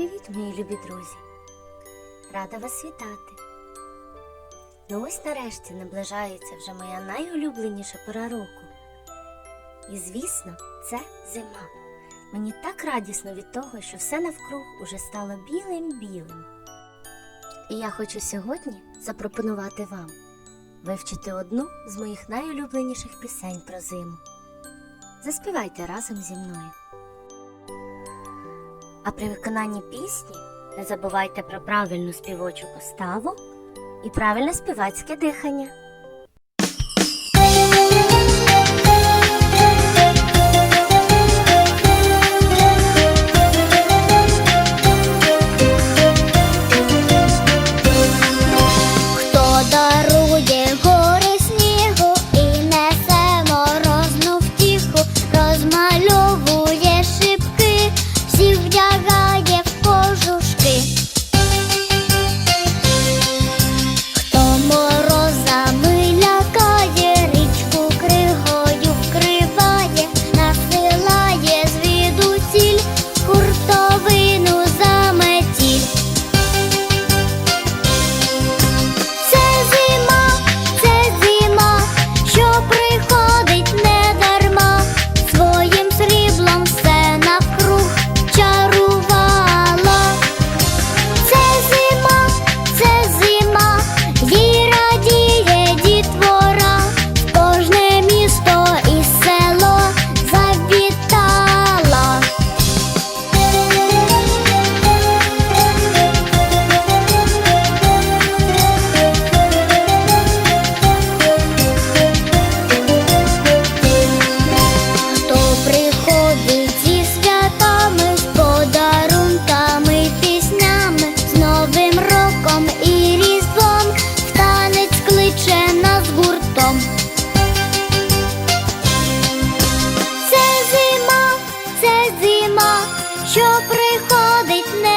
Привіт, мої любі друзі! Рада вас вітати. Ну ось нарешті наближається вже моя найулюбленіша пора року. І звісно, це зима. Мені так радісно від того, що все навкруг уже стало білим-білим. І я хочу сьогодні запропонувати вам вивчити одну з моїх найулюбленіших пісень про зиму. Заспівайте разом зі мною. А при виконанні пісні не забувайте про правильну співочу поставу і правильне співацьке дихання. що приходить не.